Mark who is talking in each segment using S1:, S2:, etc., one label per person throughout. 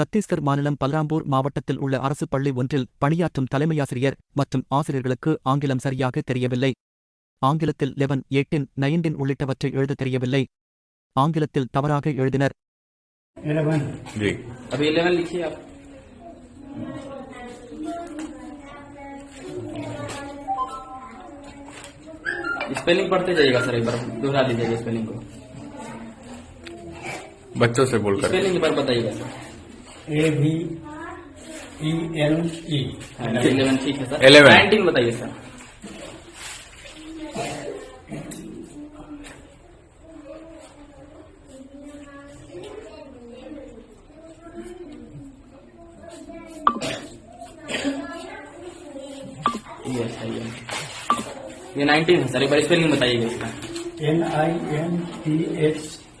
S1: சத்தீஸ்கர் மாநிலம் பல்ராம்பூர் மாவட்டத்தில் உள்ள அரசு பள்ளி ஒன்றில் பணியாற்றும் தலைமையாசிரியர் மற்றும் ஆசிரியர்களுக்கு ஆங்கிலம் சரியாக தெரியவில்லை ஆங்கிலத்தில் லெவன் எயிட்டின் நைன்டின் உள்ளிட்டவற்றை எழுத தெரியவில்லை ஆங்கிலத்தில் தவறாக எழுதினர்
S2: इलेवन
S3: जी
S4: अभी इलेवन लिखिए आप स्पेलिंग पढ़ते जाइएगा सर एक बार दोहरा दीजिएगा स्पेलिंग को
S3: बच्चों से बोलकर
S4: स्पेलिंग एक बार बताइएगा sir
S2: A B E N E
S4: eleven ठीक है सर।
S3: 11
S4: नाइनटीन बताइए सर। ये है नाइनटीन है सर एक बार स्पेलिंग बताइएगा इसका।
S2: N I N T H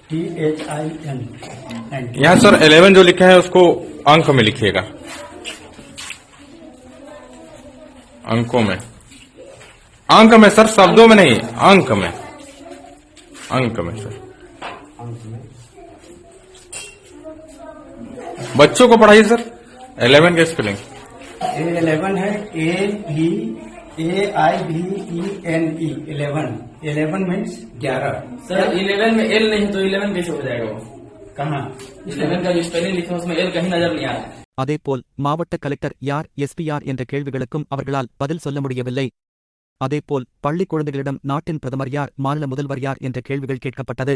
S2: T H I N
S3: यहाँ सर 11 जो लिखा है उसको अंक में लिखिएगा। अंकों में। अंक में सर शब्दों में नहीं अंक में। अंक में सर। बच्चों को पढ़ाइए सर। 11 का स्पेलिंग।
S2: ए इलेवन है A B A I B E N E eleven. Eleven means ग्यारह।
S4: सर इलेवन में एल नहीं तो इलेवन कैसे हो जाएगा? वो
S2: कहाँ
S4: इलेवन का जो स्पेलिंग लिखा है उसमें एल कहीं नजर नहीं आ रहा है
S1: அதேபோல் மாவட்ட கலெக்டர் யார் எஸ்பி யார் என்ற கேள்விகளுக்கும் அவர்களால் பதில் சொல்ல முடியவில்லை அதேபோல் பள்ளி குழந்தைகளிடம் நாட்டின் பிரதமர் யார் மாநில முதல்வர் யார் என்ற கேள்விகள் கேட்கப்பட்டது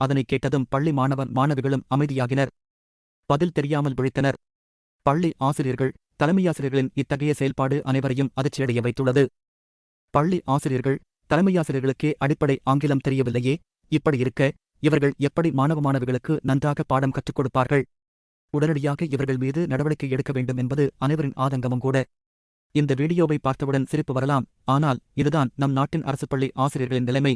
S1: அதனை கேட்டதும் பள்ளி மாணவன் மாணவிகளும் அமைதியாகினர் பதில் தெரியாமல் விழித்தனர் பள்ளி ஆசிரியர்கள் தலைமையாசிரியர்களின் இத்தகைய செயல்பாடு அனைவரையும் அதிர்ச்சியடைய வைத்துள்ளது பள்ளி ஆசிரியர்கள் தலைமையாசிரியர்களுக்கே அடிப்படை ஆங்கிலம் தெரியவில்லையே இப்படி இருக்க இவர்கள் எப்படி மாணவ மாணவிகளுக்கு நன்றாக பாடம் கற்றுக் கொடுப்பார்கள்? உடனடியாக இவர்கள் மீது நடவடிக்கை எடுக்க வேண்டும் என்பது அனைவரின் ஆதங்கமும் கூட. இந்த வீடியோவை பார்த்தவுடன் சிரிப்பு வரலாம். ஆனால் இதுதான் நம் நாட்டின் அரசு பள்ளி ஆசிரியர்களின் நிலைமை.